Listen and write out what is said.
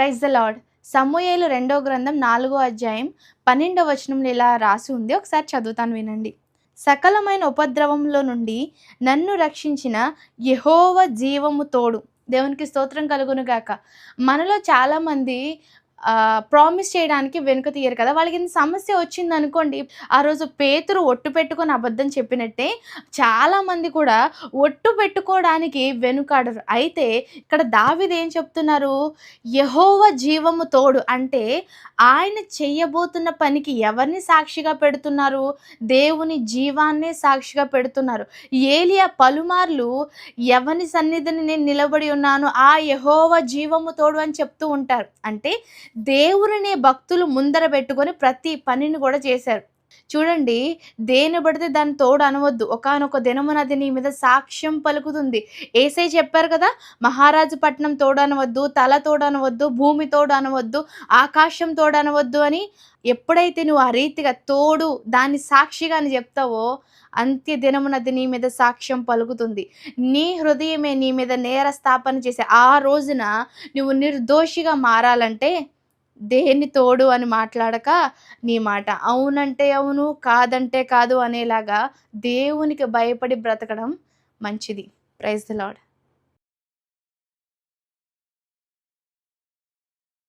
Praise the lord సమూయేలు రెండో గ్రంథం నాలుగో అధ్యాయం పన్నెండవ వచనంలో ఇలా రాసి ఉంది. ఒకసారి చదువుతాను వినండి. సకలమైన ఉపద్రవంలో నుండి నన్ను రక్షించిన యహోవ జీవము తోడు. దేవునికి స్తోత్రం కలుగును గాక. మనలో చాలామంది ప్రామిస్ చేయడానికి వెనుక తీయరు కదా. వాళ్ళకి ఇంత సమస్య వచ్చింది అనుకోండి ఆ రోజు పేతురు ఒట్టు పెట్టుకొని అబద్ధం చెప్పినట్టే చాలామంది కూడా ఒట్టు పెట్టుకోవడానికి వెనుకాడరు. అయితే ఇక్కడ దావిది ఏం చెప్తున్నారు? యహోవ జీవము తోడు. అంటే ఆయన చెయ్యబోతున్న పనికి ఎవరిని సాక్షిగా పెడుతున్నారు? దేవుని జీవాన్నే సాక్షిగా పెడుతున్నారు. ఏలియా పలుమార్లు ఎవరి సన్నిధిని నేను నిలబడి ఉన్నాను ఆ యహోవ జీవము తోడు అని చెప్తూ ఉంటారు. అంటే దేవుడిని భక్తులు ముందర పెట్టుకొని ప్రతి పనిని కూడా చేశారు. చూడండి దేని పడితే దాన్ని తోడు అనవద్దు. ఒకనొక దినమున అది నీ మీద సాక్ష్యం పలుకుతుంది. ఏసై చెప్పారు కదా మహారాజు పట్నం తోడు అనవద్దు తల తోడు అనవద్దు భూమి తోడు అనవద్దు ఆకాశం తోడు అనవద్దు అని ఎప్పుడైతే నువ్వు ఆ రీతిగా తోడు దాన్ని సాక్షిగా అని చెప్తావో అంత్య దినమునది నీ మీద సాక్ష్యం పలుకుతుంది. నీ హృదయమే నీ మీద నేర స్థాపన చేసే ఆ రోజున నువ్వు నిర్దోషిగా మారాలంటే దేన్ని తోడు అని మాట్లాడక నీ మాట. అవునంటే అవును కాదంటే కాదు అనేలాగా దేవునికి భయపడి బ్రతకడం మంచిది. Praise the lord